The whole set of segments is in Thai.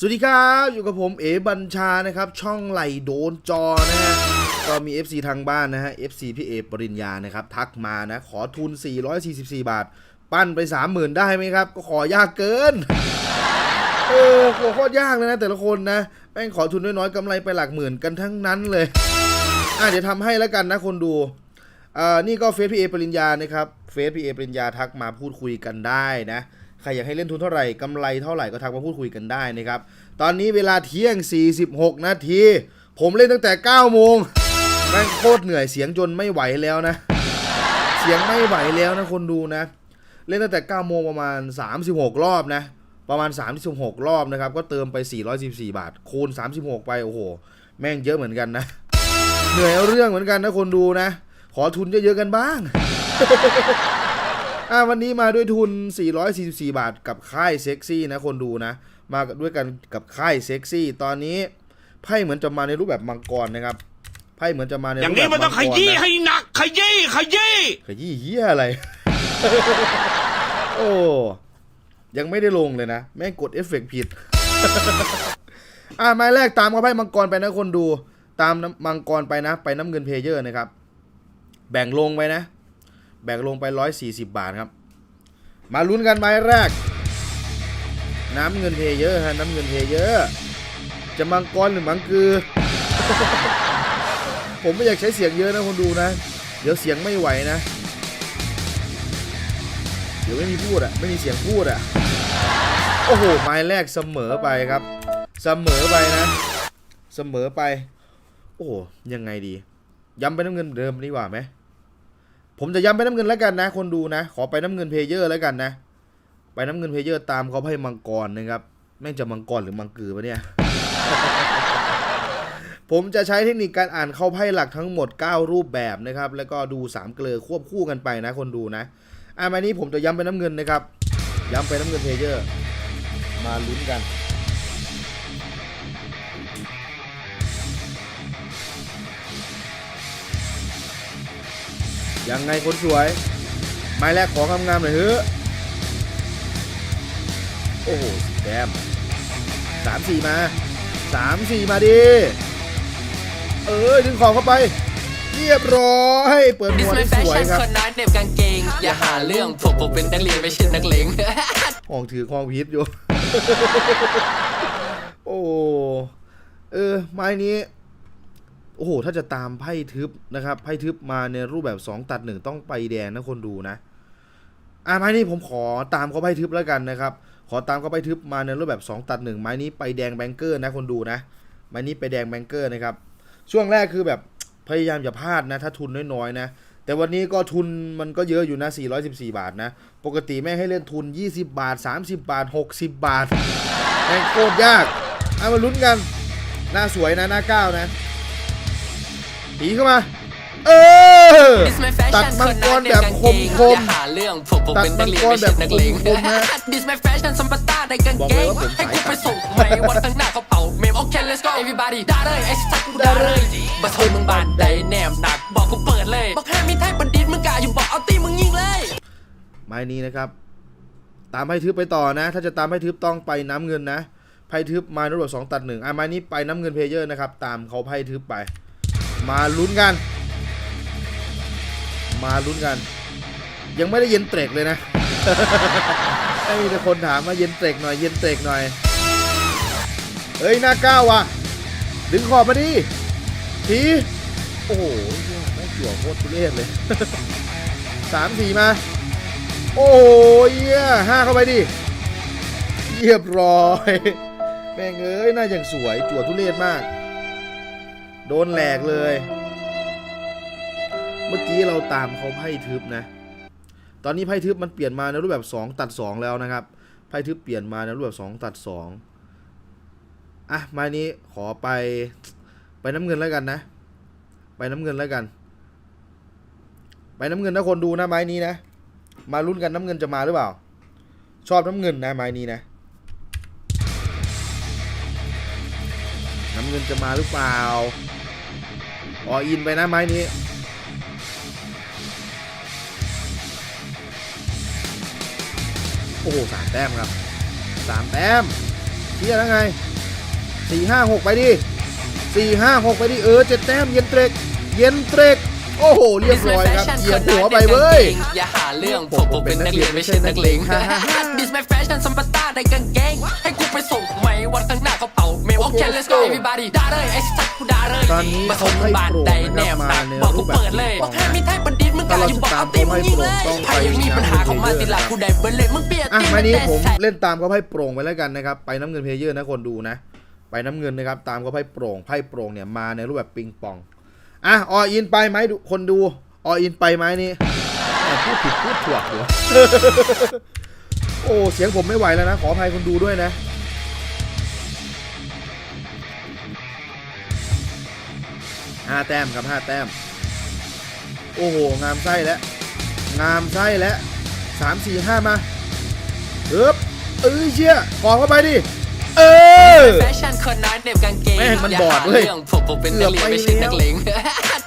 สวัสดีครับอยู่กับผมเอ๋บัญชานะครับช่องไหลโดนจอนะฮะก็มี FC ทางบ้านนะฮะ FC พี่เอปริญญานะครับทักมานะขอทุน 444 บาท ปั้นไป 30,000 ได้ไหมครับ ก็ขอยากเกินเออโหโคตรยากเลยนะ แต่ละคนนะแม่งขอทุนน้อยๆกำไรไปหลักหมื่นกันทั้งนั้นเลยอะเดี๋ยวทำให้แล้วกันนะคนดูอ่านี่ก็เฟซพี่เอปริญญานะครับเฟซพี่เอปริญญาทักมาพูดคุยกันได้นะ ใครอยากให้เล่นทุนเท่าไหร่กำไรเท่าไหร่ก็ทักมาพูดคุยกันได้นะครับ ตอนนี้เวลาเที่ยง 46 นาที ผมเล่นตั้งแต่ 9 โมงแม่งโคตรเหนื่อยเสียงจนไม่ไหวแล้วนะ เสียงไม่ไหวแล้วนะคนดูนะ เล่นตั้งแต่ 9 โมงประมาณ 36 รอบนะ ประมาณ 36 รอบนะครับ ก็เติมไป 414 บาท คูณ 36 ไป โอ้โห แม่งเยอะเหมือนกันนะ เหนื่อยเอาเรื่องเหมือนกันนะคนดูนะ ขอทุนเยอะๆกันบ้าง อะวันนี้มาด้วยทุน 444 บาทกับค่ายเซ็กซี่นะคนดูนะ มาด้วยกันกับค่ายเซ็กซี่ ตอนนี้ไพ่เหมือนจะมาในรูปแบบมังกรนะครับไพ่เหมือนจะมาในอย่างรูปแบนี้บมันต้องขมังกรยี้นะให้หนักขยี้ขยี้ขยี้เฮียอะไร โอ้ยังไม่ได้ลงเลยนะ แม่งกดเอฟเฟกต์ผิด อ่าไม้แรกตามเขาให้มังกรไปนะคนดู ตามน้ำมังกรไปนะ ไปน้ำเงินเพลเยอร์นะครับ แบ่งลงไปนะ แบ่งลงไปร้อยสี่สิบบาทครับ มาลุ้นกันไม้แรก น้ำเงินเพลเยอร์ฮะน้ำเงินเพลเยอร์จะมังกรหรือมังคือ ผมไม่อยากใช้เสียงเยอะนะคนดูนะ เดี๋ยวเสียงไม่ไหวนะ เดี๋ยวไม่มีพูดอะไม่มีเสียงพูดอะโอ้โหไม้แรกเสมอไปครับ เสมอไปนะ เสมอไป โอ้ยังไงดี ย้ำไปน้ำเงินเดิมดีกว่าไหม ผมจะย้ำไปน้ำเงินแล้วกันนะ คนดูนะ ขอไปน้ำเงินเพเยอร์แล้วกันนะ ไปน้ำเงินเพเยอร์ตามเขาให้มังกรนะครับ แม่งจะมังกรหรือมังกือปะเนี่ย ผมจะใช้เทคนิคการอ่านเข้าไพ่หลักทั้งหมด 9 รูปแบบนะครับ แล้วก็ดู 3 เกลือควบคู่กันไปนะ คนดูนะ อะมานี้ผมจะย้ำไปน้ำเงินนะครับ ย้ำไปน้ำเงินเพเยอร์ มาลุ้นกัน ยังไงคนสวย ไม้แรกของงามๆหน่อยเฮ้อะโอ้โหแดมสามสี่มาสามสี่มาดิ เออดึงของเข้าไป เรียบร้อยเปิดดิหัสวไม่ได้แฟสวยชั่นครับคนน้อยเหน็บกางเกง อย่าหาเรื่องผมผมเป็นนักเรียนไม่ใช่นักเลงห้องถือคลองพิษอยู่ โอ้ เออไม้นี้ โอ้โห ถ้าจะตามไพ่ทึบนะครับ ไพ่ทึบมาในรูปแบบ 2 ตัด 1 ต้องไปแดงนะคนดูนะ อะไม้นี้ผมขอตามเขาไพ่ทึบแล้วกันนะครับ ขอตามเขาไพ่ทึบมาในรูปแบบ 2 ตัด 1 ไม้นี้ไปแดงแบงเกอร์นะคนดูนะ ไม้นี้ไปแดงแบงเกอร์นะครับ ช่วงแรกคือแบบพยายามอย่าพลาดนะ ถ้าทุนน้อยๆนะ แต่วันนี้ก็ทุนมันก็เยอะอยู่นะ 414 บาทนะ ปกติแม่ให้เล่นทุน 20 บาท 30 บาท 60 บาทแม่งโคตรยาก เอามาลุ้นกัน หน้าสวยนะ หน้าก้าวนะ ผีเข้ามา เออดิสไม่แฟตัดชั่นมัคงนกน้อรยเหน็แบบบกางคเกมงคอมย่าหาเรื่องผมผมเป็นนักเรียนไม่ใช่นักเลงตัดมังกรแบบคมๆนะดิสไม่แฟชั่นสมบัติได้กางบอกเกเลยงว่าผมให้สายกูไปส่งไหมวันข้างหน้าเขาเป่าเมมโอเค let's go everybody ด่าเลยไอ้สัตว์กูด่าเลยบัตรทนมึงบานใดแนมหนัก บอกกูเปิดเลย บอกห้ามมีไทยบัณฑิตมึงกล้าอยู่บอกเอาตีมึงยิงเลยไม้นี้นะครับ ตามไพ่ทึบไปต่อนะ ถ้าจะตามไพ่ทึบต้องไปน้ำเงินนะไพ่ทึบมาในรูปแบบสองตัดหนึ่งอะไม้นี้ไปน้ำเงินเพลเยอร์นะครับ ตามเขาไพ่ทึบไป มาลุ้นกัน มาลุ้นกัน ยังไม่ได้เย็นเตรกเลยนะให้มีแต่คนถามมาเย็นเตรกหน่อยเย็นเตรกหน่อยเฮ้ยหน้าก้าวว่ะ ดึงขอบมาดิทีโอ้โหเหี้ยไม่งจั่วโคตรทุเรศเลยสามสี่มา โอ้ยเหี้ยห้าเข้าไปดิเรียบร้อย แม่งเอ้ยหน้าอย่างสวยจั่วทุเรศมาก โดนแหลกเลย เมื่อกี้เราตามเขาไพ่ทึบนะ ตอนนี้ไพ่ทึบมันเปลี่ยนมาในรูปแบบ 2 ตัด 2 แล้วนะครับ ไพ่ทึบเปลี่ยนมาในรูปแบบ 2 ตัด 2 อะไม้นี้ขอไปไปน้ำเงินแล้วกันนะ ไปน้ำเงินแล้วกัน ไปน้ำเงินนะคนดูนะไม้นี้นะ มาลุ้นกันน้ำเงินจะมาหรือเปล่า ชอบน้ำเงินนะไม้นี้นะน้ำเงินจะมาหรือเปล่า ออินไปนะไม้นี้ โอ้โหสามแต้มครับสามแต้มเที่ยแล้วไงสี่ห้าหกไปดิสี่ห้าหกไปดิเออเจ็ดแต้มเย็นเตรกเย็นเตรก โอ้โห เรียบร้อยครับเหยียบหัวไปเว้ย อย่าหาเรื่องผมผมเป็นนักเรียนไม่ใช่นักเลง This my fashion สัมปตาในกางเกง ให้กูไปส่งไหมวันข้างหน้าเขาเป่าเมลโอเค let's go everybody ด่าเลยไอ้สัตว์กูด่าเลยตอนนี้มาส่งบ้านใดแนมหนักบอกกูเปิดเลยบอกแค่มีไทยบัณฑิตมึงกล้าอยู่บอกเอาตีมึงยิงเลยถ้ายังมีปัญหาของมาติลากูได้เบิร์เลยมึงเปลี่ยนอะตีมานี้แต่ผมใส่เล่นตามเขาไพ่โปร่งไปแล้วกันนะครับไปน้ำเงินเพลเยอร์นะคนดูนะ ไปน้ำเงินนะครับตามเขาไพ่โปร่งไพ่โปร่งเนี่ยมาในรูปแบบปิงปอง อะออินไปไหมดูคนดูออินไปไหมนี่พูดผิดพูดถูกเหรอโอ้เสียงผมไม่ไหวแล้วนะ ขออภัยคนดูด้วยนะห้าแต้มครับห้าแต้ม โอ้โห งามไส้แล้ว งามไส้แล้วสามสี่ห้ามาเอ๊บเอ้ยเชี่ยขอเข้าไปดิ ออแฟชั่นคนน้อยเด็บกางเกงแม่งมันบอดาหาเว้ยรื่องผมผมเป็นนักเรียนไม่ใช่นักเลง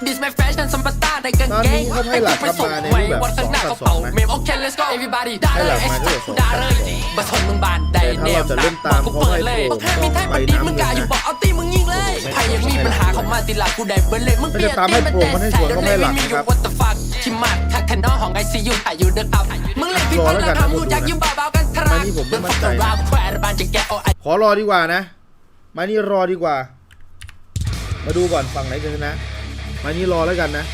This my fashion สัมปตาในกางเกงตอนนี้เขาให้หลักกูไปส่งกลับมาในไหมรูปแบบวันข้างหน้าเขาสองเป่าต่อสองนะเมมโอเค let's go everybody ด่าเลยให้ไอ้หลัสักตมาว์กูด่าเลยด้วยสองบัสนมึงบานใดแต่ถ้าแนเรามจะหนัเล่กนบตาอกมกูเขาเปิดให้เลยโปร่งบอกแค่มีไทยไปบัณฑิตน้ำมึงกล้าเงินอยู่นะบอกเอาตีมึงยิงเลยใครยังมีปัญหาของมาติลากูได้เบิร์เลยมึงเปลี่ยนมันจะตามให้โปร่งมันให้สวนก็ไม่หลักมีนะครับ what the fuck ที่มาทักทนอของไอซียูถ่ายอยู่เด้อครับมึงเล่นพี่รอพันแล้วแล้กันวนะทำกูอยากยืมเบาๆกันครัมาบนี่ผมไม่มั่นใจนะเดินฟักกับเราแขวนบานจะแกะเอาไอ ขอรอดีกว่านะ มานี่รอดีกว่า มาดูก่อนฝั่งไหนจะชนะ มานี่รอแล้วกันนะ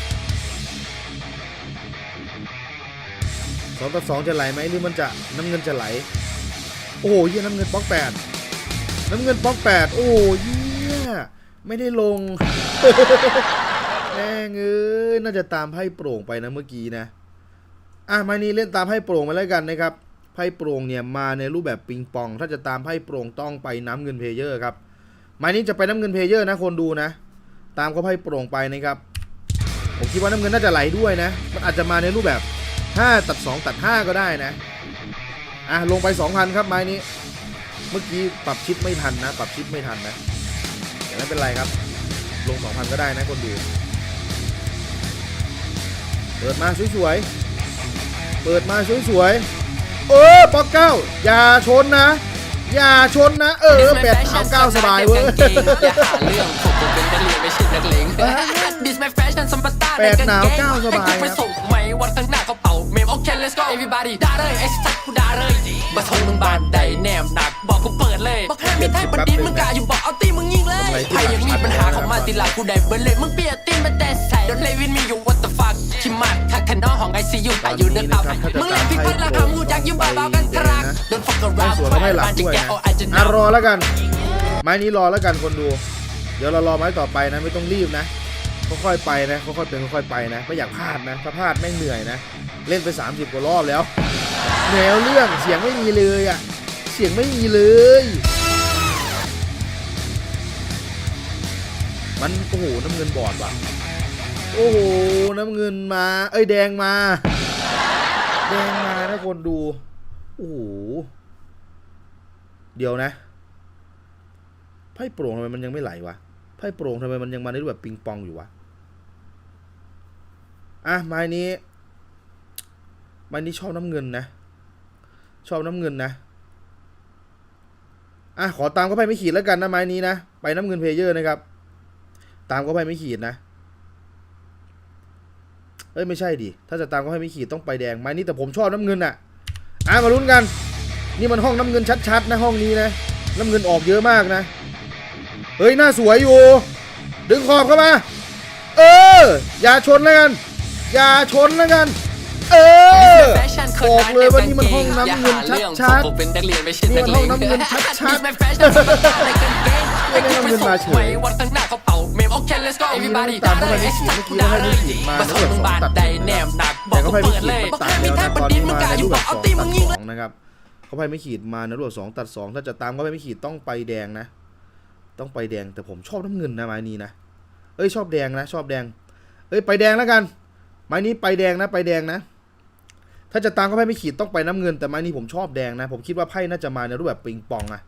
สองต่อสองจะไหลไหมหรือมันจะน้ำเงินจะไหล โอ้โหเยี่ยน้ำเงินป๊อกแปดน้ำเงินป๊อกแปดโอ้เยี่ยไม่ได้ลงแม่งเอ้ยน่าจะตามไพ่โปร่งไปนะเมื่อกี้นะ อะมานี่เล่นตามไพ่โปร่งมาแล้วกันนะครับ พ่โปร่งเนี่ยมาในรูปแบบปิงปอง ถ้าจะตามไพ่โปร่งต้องไปน้ำเงินเพลเยอร์ครับหมายนี้จะไปน้ำเงินเพลเยอร์นะคนดูนะ ตามเขาไพ่โปร่งไปนะครับ ผมคิดว่าน้ำเงินน่าจะไหลด้วยนะ มันอาจจะมาในรูปแบบ 5 ตัด 2 ตัด 5 ก็ได้นะอะลงไป 2,000 ครับไม้นี้ เมื่อกี้ปรับชิดไม่ทันนะ ปรับชิดไม่ทันนะแต่ไม่เป็นไรครับ ลง 2,000 ก็ได้นะคนดู เปิดมาสวยๆเปิดมาสวยๆ เออป๊อกเก้าอย่าชนนะ อย่าชนนะ เออแปดเท้าเก้าสบายเว้ยอย่าหาเรื่องผมผมเป็นนักเรียนไม่ใช่นักเลง This my fashion สัมปตาแปดหนาวเก้าสบายให้กูไปส่งไหมวันข้าง หน้าเขาเป่าเมมโอเค let's go everybody ด่าเลยไอ้สัตว์กูด่าเลยบัสนมึงบานใดแนมหนัก บอกกูเปิดเลย บอกแค่มีไทยบัณฑิตมึงกล้าอยู่บอกเอาตีมึงยิงเลยใครยังมีปัญหาของมาติลากูได้เบิร์เลยมึงเปลี่ยนตีนมาแต่ใส่ Don't play with me you what the fuck ที่มาทักทนอของไอซียูถ่ายอยู่เด้อครับมึงเล่นพี่พันแล้วทำกูอยากยืมเบาๆกันครับ Don't fuck ไม่ around สวนก็ไม่หลับด้วยแกนะเอาไอจะอะรอแล้วกัน ไม้นี้รอแล้วกันคนดู เดี๋ยวเรารอไม้ต่อไปนะไม่ต้องรีบนะ ค่อยๆไปนะค่อยๆเป็นค่อยๆไปนะไม่อยากพลาดนะถ้าพลาดแม่งเหนื่อยนะ เล่นไป 30 กว่ารอบแล้วเหนื่อยเรื่องเสียงไม่มีเลยอะเสียงไม่มีเลย มันโอ้โหน้ำเงินบอดว่ะโอ้โหน้ำเงินมา เอ้ยแดงมา แดงมานะคนดูโอ้โหเดี๋ยวนะไพ่โปร่งทำไมมันยังไม่ไหลวะไพ่โปร่งทำไมมันยังมาในรูปแบบปิงปองอยู่วะ อะไม้นี้ไม้นี้ชอบน้ำเงินนะ ชอบน้ำเงินนะ อะขอตามเข้าไปไม่ขีดแล้วกันนะไม้นี้นะ ไปน้ำเงินเพลเยอร์นะครับ ตามเข้าไปไม่ขีดนะ เอ้ยไม่ใช่ดิ ถ้าจะตามเข้าไปไม่ขีดต้องไปแดงไม้นี้แต่ผมชอบน้ำเงินอะอะมาลุ้นกัน นี่มันห้องน้ำเงินชัดๆนะห้องนี้นะ น้ำเงินออกเยอะมากนะ เฮ้ยหน้าสวยอยู่ ดึงขอบเข้ามา เออ อย่าชนแล้วกัน อย่าชนแล้วกัน เออบอกเลยว่านี่มันห้องน้ำเงินชัดผมเป็นนักเรียนไม่ใช่นี่นัมักนเลห้องงน้ำเงินชัดๆ This my fashion สัมปตาในกางเกงให้กูไปส่งไม่ได้น้ำเงินมาเฉยไหมวันข้างหน้าเขาเป่าเมมโอเค let's go everybody ตามเข้าไปไม่ขีดเมื่อกี้เราให้ไม่ขีดมาบัสนมึงบานใดแนมหนักบอแต่กก็กูไพ่ไม่เปิดขีเลดยมันบอกตัดแค่มีแล้วไทยนะบัตณอนฑิตนี้มึงมากล้าในอยู่รูปบแบอกบเอาสองตีตัมึดงยิงสเลยองนะครับเขาไพ่ไม่ขีดมาในรูปแบบสองตัดสองถ้าจะตามเขาไพ่ไม่ขีดต้องไปแดงนะ ต้องไปแดงแต่ผมชอบน้ำเงินนะไม้นี้นะเอ้ยชอบแดงนะ ชอบแดงเอ้ยไปแดงแล้วกัน ไม้นี้ไปแดงนะ ไปแดงนะ ถ้าจะตามเขาไพ่ไม่ขีดต้องไปน้ำเงิน แต่ไม้นี้ผมชอบแดงนะ ผมคิดว่าไพ่น่าจะมาในรูปแบบปิงปองอะ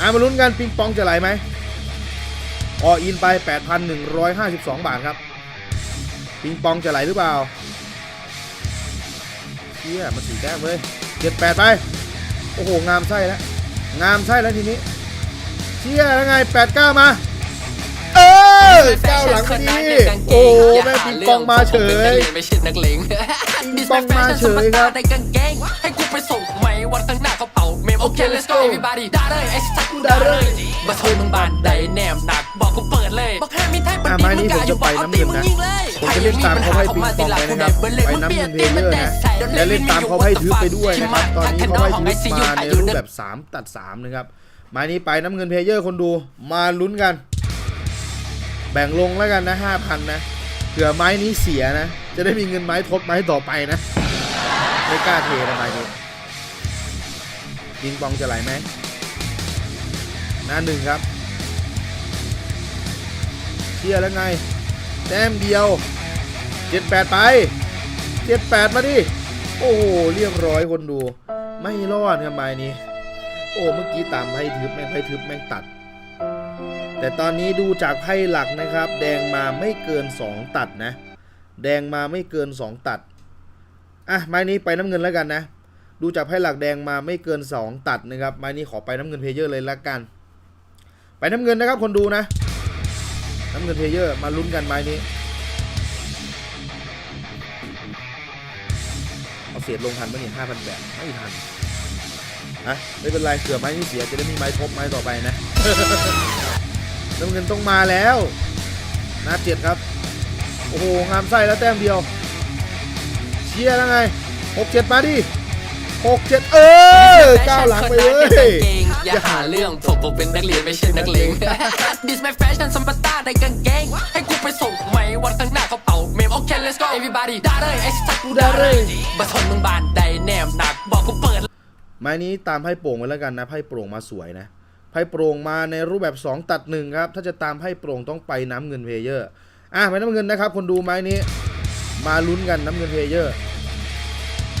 อะมาลุ้นกันปิงปองจะไหลไหมออินไป 8,152 บาทครับ ปิงปองจะไหลหรือเปล่าเชี่ยมันสีแต้มเลยเจ็ดแปดไป โอ้โห งามไส้แล้ว งามไส้แล้วทีนี้ เชี่ยแล้วไงแปดเก้ามา อเก้าหลังพอดีโอ้แม่งปิงปองมาเฉยไม่ใช่นักเลงปิงปองมาเฉยครับในกางเกงให้กูไปส่งไหมวันข้างหน้ากระเป๋าเมมโอเค let's go everybody ด่าเลยไอ้สัตว์กูด่าเลยมาโทรมึงบานใดแนมหนักบอกกูเปิดเลยบอกให้มีไทยปันอะดีไม้มึนี้งกล้าอยู่บอกเอาตีมึงยิงเลยผมจะเล่นตามเขาให้ปิงปองไปนะครับไปน้ำเงินเพลเยอร์นะและเล่นตามเขาให้ทึบไปด้วยนะครับตอนนี้เขาให้ทึบมาในรูปแบบ 3 ตัด3นะครับไม้นี้ไปน้ำเงินเพลเยอร์คนดูมาลุ้นกัน แบ่งลงแล้วกันนะ5,000นะเผื่อไม้นี้เสียนะ จะได้มีเงินไม้ทดไม้ต่อไปนะ ไม่กล้าเทนะไม้นี้ปิงปองจะไหลไหมหน้าหนึ่งครับเชียแล้วไง แต้มเดียว78ไป78มาดิ โอ้โห เรียบร้อยคนดู ไม่รอดครับไม้นี้ โอ้ เมื่อกี้ตามไพ่ทึบแม่งไพ่ทึบแม่งตัด แต่ตอนนี้ดูจากไพ่หลักนะครับ แดงมาไม่เกิน 2 ตัดนะ แดงมาไม่เกิน 2 ตัด อะไม้นี้ไปน้ำเงินแล้วกันนะ ดูจากไพ่หลักแดงมาไม่เกิน 2 ตัดนะครับ ไม้นี้ขอไปน้ำเงินเพเยอร์เลยละกัน ไปน้ำเงินนะครับคนดูนะ น้ำเงินเพเยอร์มาลุ้นกันไม้นี้ เอาเศษลงทันปะเนี่ยห้าพันแบบไม่ทันอะไม่เป็นไรเผื่อไม้ที่เสียจะได้มีไม้ทบไม้ต่อไปนะ น้ำเงินต้องมาแล้วนัดเจ็ดครับ โอ้โห งามไส้แล้วแต้มเดียว เชียร์แล้วไงหกเจ็ดมาดิหกเจ็ดเออก้าวหลังไปเลยอย่าหาเรื่องผมผมเป็นนักเรียนไม่ใช่นักเลง This my fashion สัมปตาในกางเกงให้กูไปส่งไหมวันข้างหน้ากระเป๋าเมมโอเค let's go everybody ด่าเลยไอ้สัตว์กูด่าเลยมาทนมึงบานใดแนมหนักบอกกูเปิดไม้นี้ตามไพ่โป่งไว้แล้วกันนะไพ่โปร่งมาสวยนะไพ่โปร่งมาในรูปแบบ 2 ตัดหนึ่งครับ ถ้าจะตามไพ่โปร่งต้องไปน้ำเงินเพเยอร์ อะไปน้ำเงินนะครับ คนดูไม้นี้ มาลุ้นกันน้ำเงินเพเยอร์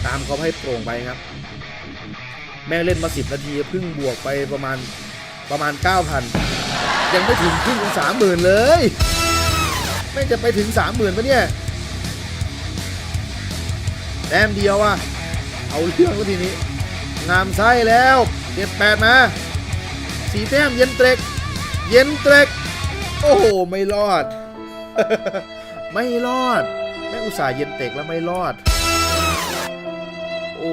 ตามเขาไพ่โปร่งไปครับ แม่เล่นมา 10 นาทีเพิ่งบวกไปประมาณประมาณ 9,000 ยังไม่ถึงครึ่งของสามหมื่นเลยแม่จะไปถึง30,000ปะเนี่ยแต้มเดียวอะเอาเรื่องแล้วทีนี้ งามไส้แล้วเจ็ดแปดมา สีแต้มเย็นเตรก เย็นเตรก โอ้โห ไม่รอด ไม่รอด แม่อุตส่าห์เย็นเตรกแล้วไม่รอด โอ้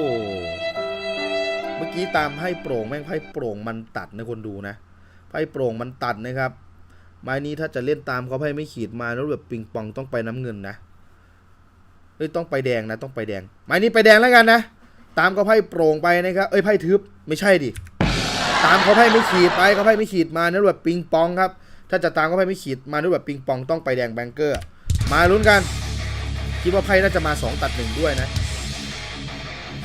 เมื่อกี้ตามให้โปร่งแม่งไพ่โปร่งมันตัดนะคนดูนะ ไพ่โปร่งมันตัดนะครับ ไม้นี้ถ้าจะเล่นตามเขาไพ่ไม่ขีดมาแล้วแบบปิงปองต้องไปน้ำเงินนะเอ้ยต้องไปแดงนะต้องไปแดง ไม้นี้ไปแดงแล้วกันนะ ตามเขาไพ่โปร่งไปนะครับ เอ้ยไพ่ทึบไม่ใช่ดิ ตามเขาไพ่ไม่ขีดไปเขาไพ่ไม่ขีดมาในรูปแบบปิงปองครับ ถ้าจะตามเขาไพ่ไม่ขีดมาในรูปแบบปิงปองต้องไปแดงแบงเกอร์ มาลุ้นกัน คิดว่าไพ่น่าจะมา 2 ตัดหนึ่งด้วยนะ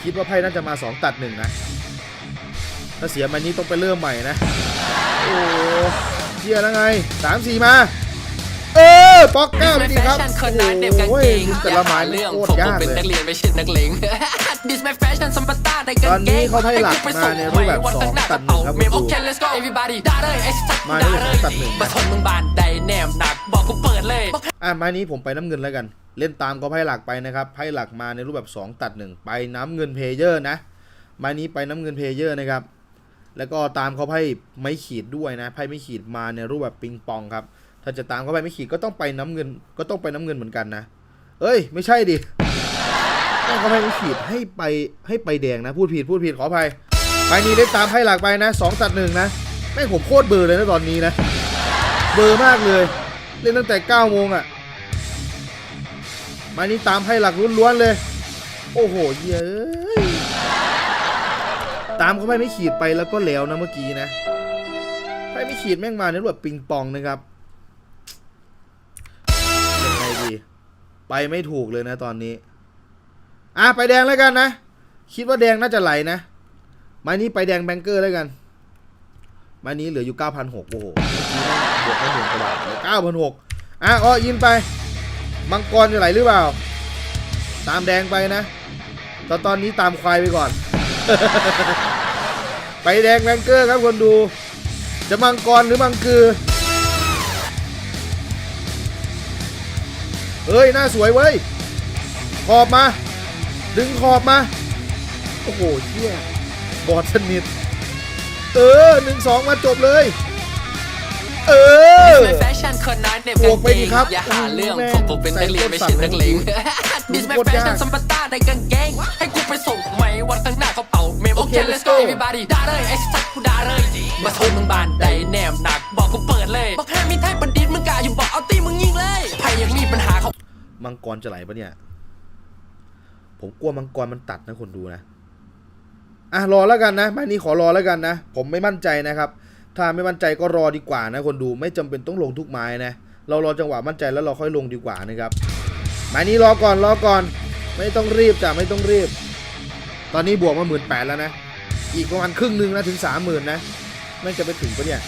คิดว่าไพ่น่าจะมา 2 ตัดหนึ่งนะ ถ้าเสียมันนี้ต้องไปเริ่มใหม่นะ โอ้เชียแล้วไงสามสี่มา ออป๊อกเก้าเลยดีครับ This my fashion คนร้ายเด็บกางโอ้เกยงแต่ละหมายเรื่องโคผมตรยากเป็นเลยนักเรียนไม่ใช่นักเลง This my fashion สัมปตาในกางเกงตอนนี้เขาให้หลักมาในรูปแบบวันข้างหน้าสองตัดหนึ่งครับเมมคุโอณดูเค let's go everybody ด่าเลยไอ้สัตว์กูมาด่าในรูปเลสอยงตัดหนึ่งมาทนมึงบานใดแนมหนักบอกกูเปิดเลยอะไม้นี้ผมไปน้ำเงินแล้วกัน เล่นตามก็ไพ่หลักไปนะครับไพ่หลักมาในรูปแบบ 2 ตัด1ไปน้ำเงินเพลเยอร์นะไม้นี้ไปน้ำเงินเพลเยอร์นะครับแล้วก็ตามเขาไพ่ไม่ขีดด้วยนะไพ่ไม่ขีดมาในรูปแบบปิงปองครับ ถ้าจะตามเขาไพ่ไม่ขีดก็ต้องไปน้ำเงิน ก็ต้องไปน้ำเงินเหมือนกันนะ เอ้ย ไม่ใช่ดิแม่งเขาไพ่ไม่ขีดให้ไปให้ไปแดงนะ พูดผิดพูดผิดขออภัยไม้นี้ได้ตามไพ่หลักไปนะสองตัดหนึ่งนะแม่งผมโคตรเบอร์เลยนะตอนนี้นะ เบอร์มากเลย เล่นตั้งแต่9โมงอะ่ะมานี่ตามให้หลักล้วนๆเลย โอ้โหเย้ยตามเขาไปไม่ขีดไปแล้วก็แล้วนะเมื่อกี้นะไปไม่ขีดแม่งมาในรูปแบบปิงปองนะครับ ไปไม่ถูกเลยนะตอนนี้ อะไปแดงแล้วกันนะ คิดว่าแดงน่าจะไหลนะไม้นี้ไปแดงแบงเกอร์แล้วกันไม้นี้เหลืออยู่ 9,600โอ้โหเมื่อกี้แม่งบวกไปหมื่นกว่าบาทเหลือ9,600อะอ้อยินไปมังกรจะไหลหรือเปล่า ตามแดงไปนะตอนตอนนี้ตามควายไปก่อน ไปแดงแบงเกอร์ครับคนดู จะมังกรหรือมังคือ เฮ้ยหน้าสวยเว้ย ขอบมา ดึงขอบมา โอ้โหเชี่ยบอดสนิท เออหนึ่งสองมาจบเลย เออไม่แฟชั่นคนน้อยเด็บบวกไปดิครับอย่าหาเรื่องแม่งผมผมเป็นนักเรียนไม่ใช่นักเลงดิสไม่โคตรแฟยากชั่นสมบัติในกางเกงให้กูไปส่งไหมวันข้างหน้าเขาเป่าเมมโอเค Okay, let's let's go go everybody ด่าเลยไอ้สัตว์กูด่าเลยมาโทษมึงบานใดแนมหนักบอกกูเปิดเลยบอกห้ามมีไทยบัณฑิตมึงกล้าอยู่บอกเอาตีมึงยิงเลยใครยังมีปัญหาเขามังกรจะไหลปะเนี่ยผมกลัวมังกรมันตัดนะคนดูนะอะรอแล้วกันนะไม้นี้ขอรอแล้วกันนะ ผมไม่มั่นใจนะครับ ถ้าไม่มั่นใจก็รอดีกว่านะคนดูไม่จำเป็นต้องลงทุกไม้นะเรารอจังหวะมั่นใจแล้วเราค่อยลงดีกว่านะครับไม้นี้รอก่อนรอก่อน ไม่ต้องรีบจ้ะไม่ต้องรีบ ตอนนี้บวกมาหมื่นแปดแล้วนะ อีกประมาณครึ่งหนึ่งนะถึงสามหมื่นนะไม่จะไปถึงปะเนี่ย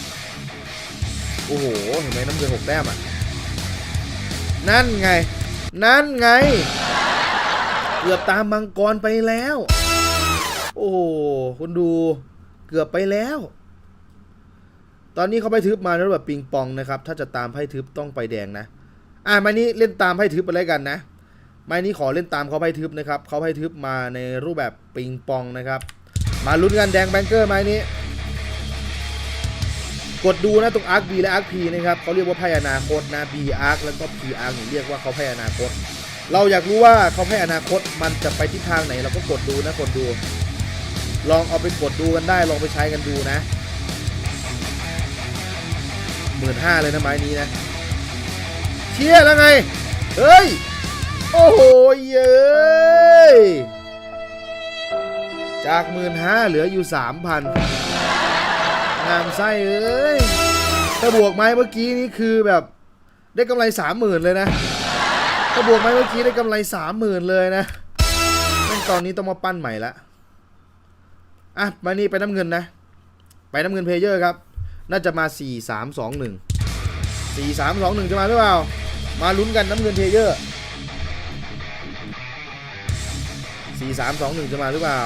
โอ้โหเห็นไหมน้ำเงินหกแต้มอะนั่นไง นั่นไง เกือบตามมังกรไปแล้ว โอ้โหคุณดูเกือบไปแล้ว ตอนนี้เขาไปทึบมาแล้วแบบปิงปองนะครับ ถ้าจะตามไพ่ทึบต้องไปแดงนะ อะไม้นี้เล่นตามไพ่ทึบไปเลยกันนะ ไม้นี้ขอเล่นตามเขาไพ่ทึบนะครับเขาไพ่ทึบมาในรูปแบบปิงปองนะครับ มาลุ้นกันแดงแบงเกอร์ไม้นี้ กดดูนะตรงอาร์คบีและอาร์คพีนะครับเขาเรียกว่าไพ่อนาคตนะบีอาร์คแล้วก็พีอาร์คเรียกว่าเขาไพ่อนาคต เราอยากรู้ว่าเขาไพ่อนาคตมันจะไปทิศทางไหนเราก็กดดูนะกดดู ลองเอาไปกดดูกันได้ลองไปใช้กันดูนะ หมื่นห้าเลยนะไม้นี้นะ เชี่ยแล้วไง เฮ้ย โอ้โหเย้ยจากหมื่นห้าเหลืออยู่สามพันงามไส้เอ้ยถ้าบวกไม้เมื่อกี้นี้คือแบบได้กำไรสามหมื่นเลยนะถ้าบวกไม้เมื่อกี้ได้กำไรสามหมื่นเลยนะแม่ตอนนี้ต้องมาปั้นใหม่ละอะ มานี่ไปน้ำเงินนะ ไปน้ำเงินเพลเยอร์ครับ น่าจะมา 4 3 2 1 4 3 2 1 จะมาหรือเปล่า มาลุ้นกันน้ำเงินเพลเยอร์ 4 3 2 1 จะมาหรือเปล่า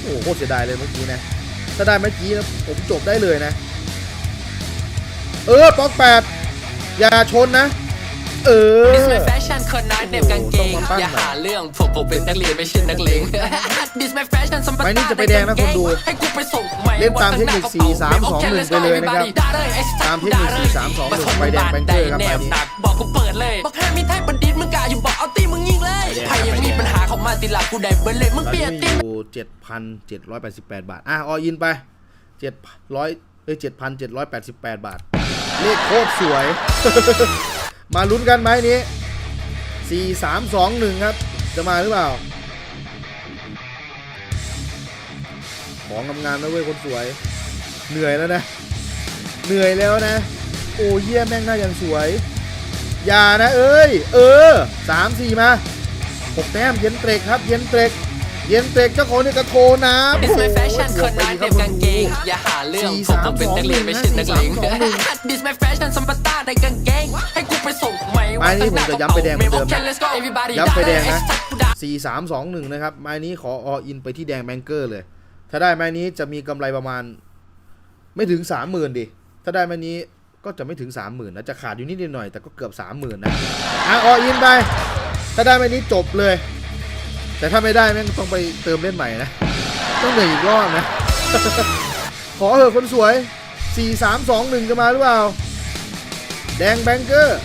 โอ้โหโคตรเสียดายเลยเมื่อกี้นะ ถ้าได้เมื่อกี้นะผมจบได้เลยนะ เออป๊อกแปดอย่าชนนะ เออดิสไม่แฟชั่นคนน้อยเด็บกางเกงต้องมาปั้นอย่าหาเรื่องผมผมเป็นนักเรียนไม่ใช่นักเลงดิสไม่แฟชั่นสมบัติไม้นี่จะไปแดงนะคนดูให้กูไปส่งไหมเล่นตามเทคนิค4 3 2 1ไปเลยนะครับตามเทคนิค4 3 2 1ไปแดงแบงเกอร์ครับแนไม้มนี้หนักบอกกูเปิดเลย บอกห้ามมีไทยบัณฑิตมึงกล้าอยู่บอกเอาตีมึงยิงเลยใครยังมีปัญหาเข้ามาติหลักกูได้เบิร์เลยมึงตอนเปลี่ยนี้นตีมีอยู่เจ็ดพันเจ็ดร้อยแปดสิบแปดบาท อะออินไปเจ็ดร้อยเอ้ยเจ็ดพันเจ็ดร้อยแปดสิบแปดบาทเลขโคตรสวย มาลุ้นกันไหมนี้สี่สามสองหนึ่งครับ จะมาหรือเปล่า ของทำงานนะเว้ยคนสวย เหนื่อยแล้วนะ เหนื่อยแล้วนะ โอ้เยี่ยแม่งหน้ายังสวย อย่านะเอ้ย เออสามสี่มาหกแต้มเย็นเตรกครับ เย็นเตรก เย็นเตรกเจ้าของนี่กระโทน้ำดิสไม่แฟชั่นคนน้อยเด็บกางเกง อย่าหาเรื่องผมผมเป็นนักเรียนไม่ใช่นักเลงดิสไม่แฟชั่นสมบัติในกางเกง ให้กูไปส่งไหมไม้นี้ผมจะย้ำไปแดงเหมือนเดิมนะ Let's go everybody ย้ำไปแดงนะกูด่าสี่สามสองหนึ่งนะครับ ไม้นี้ขอออินไปที่แดงแบงเกอร์เลย ถ้าได้ไม้นี้จะมีกำไรประมาณ ไม่ถึงสามหมื่นดิ ถ้าได้ไม้นี้ก็จะไม่ถึงสามหมื่นนะ จะขาดอยู่นิดหน่อยแต่ก็เกือบสามหมื่นนะอะออินไป ถ้าได้ไม้นี้จบเลย แต่ถ้าไม่ได้แม่งต้องไปเติมเล่นใหม่นะ ต้องเหนื่อยอีกรอบนะ ขอเหอะคนสวย 4 3 2 1จะมาหรือเปล่า แดงแบงเกอร์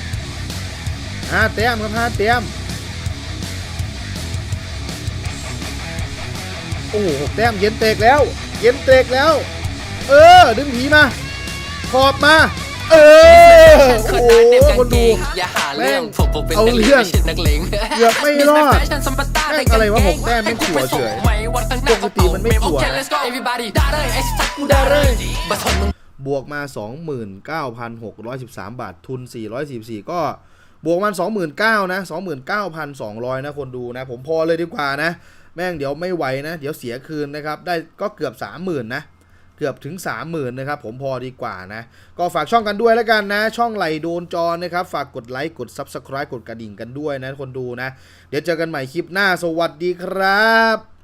ห้าแต้มครับห้าแต้มโอ้โหหกแต้มเย็นเตกแล้ว เย็นเตกแล้ว เออ ดึงผีมา ขอบมา เออคโอ้นโหนั้นเด็บกางคนเกดู งอย่าหาเรื่องผมผมเป็นเอานักเรีเรื่ยอนงไม่ใช่นักเลง เกือบไม่รอด Disney Fashion สมบัติแม่งอะไรวะหกแต้มไม่จั่วเฉยปกติมันไม่จั่ว Let's go everybody ด่าเลยไอ้สัตว์กูด่าเลยบัสมึงบวกมา 29,613 บาท ทุน 444 ก็บวกมัน29,000นะ29,200 นะ คนดูนะ ผมพอเลยดีกว่านะ แม่งเดี๋ยวไม่ไหวนะ เดี๋ยวเสียคืนนะครับ ได้ก็เกือบ 30,000 นะ เกือบถึง 30,000นะครับผมพอดีกว่านะ ก็ฝากช่องกันด้วยแล้วกันนะ ช่องไหลโดนจอนะครับ ฝากกดไลค์กด Subscribe กดกระดิ่งกันด้วยนะคนดูนะ เดี๋ยวเจอกันใหม่คลิปหน้าสวัสดีครับ